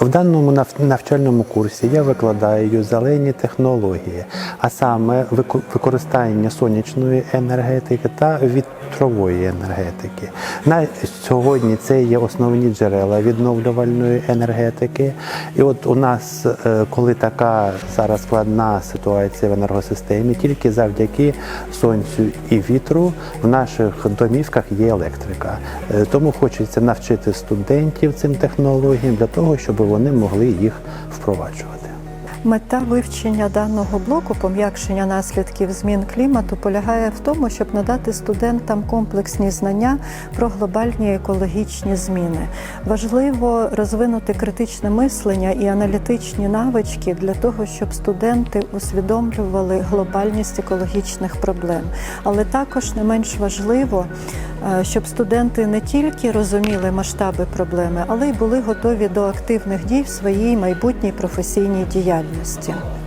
В даному навчальному курсі я викладаю зелені технології, а саме вико- використання сонячної енергетики та вітрової енергетики. На сьогодні це є основні джерела відновлювальної енергетики. І от у нас, е, коли така зараз складна ситуація в енергосистемі, тільки завдяки сонцю і вітру в наших домівках є електрика. Е, Тому хочеться навчити студентів цим технологіям для того, щоб вони могли їх впроваджувати. Мета вивчення даного блоку пом'якшення наслідків змін клімату полягає в тому, щоб надати студентам комплексні знання про глобальні екологічні зміни. Важливо розвинути критичне мислення і аналітичні навички для того, щоб студенти усвідомлювали глобальність екологічних проблем. Але також не менш важливо, е, щоб студенти не тільки розуміли масштаби проблеми, але й були готові до активних дій в своїй майбутній професійній діяльності.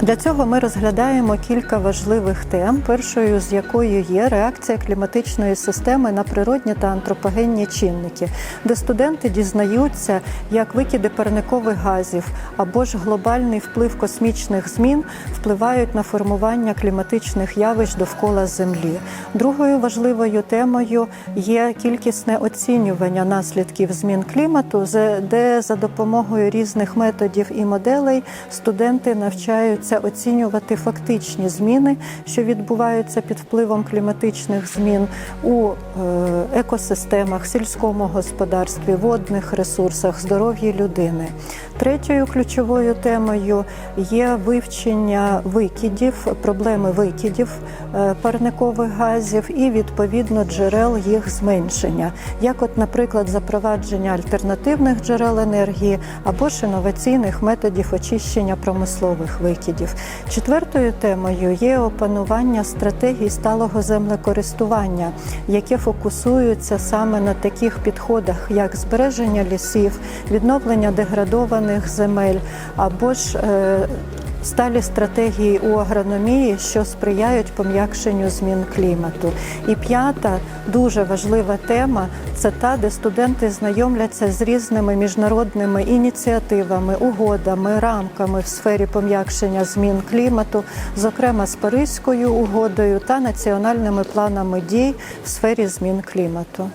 Для цього ми розглядаємо кілька важливих тем, першою з якою є реакція кліматичної системи на природні та антропогенні чинники, де студенти дізнаються, як викиди парникових газів або ж глобальний вплив космічних змін впливають на формування кліматичних явищ довкола Землі. Другою важливою темою є кількісне оцінювання наслідків змін клімату, де за допомогою різних методів і моделей студенти навчаються оцінювати фактичні зміни, що відбуваються під впливом кліматичних змін у е, екосистемах, сільському господарстві, водних ресурсах, здоров'ї людини. Третьою ключовою темою є вивчення викидів, проблеми викидів е, парникових газів і відповідно джерел їх зменшення, як, от, наприклад, запровадження альтернативних джерел енергії або ж інноваційних методів очищення промислових викидів. Четвертою темою є опанування стратегій сталого землекористування, яке фокусується саме на таких підходах, як збереження лісів, відновлення деградованих земель або ж е, Сталі стратегії у агрономії, що сприяють пом'якшенню змін клімату. І п'ята дуже важлива тема це та, де студенти знайомляться з різними міжнародними ініціативами, угодами, рамками в сфері пом'якшення змін клімату, зокрема з Паризькою угодою та національними планами дій в сфері змін клімату.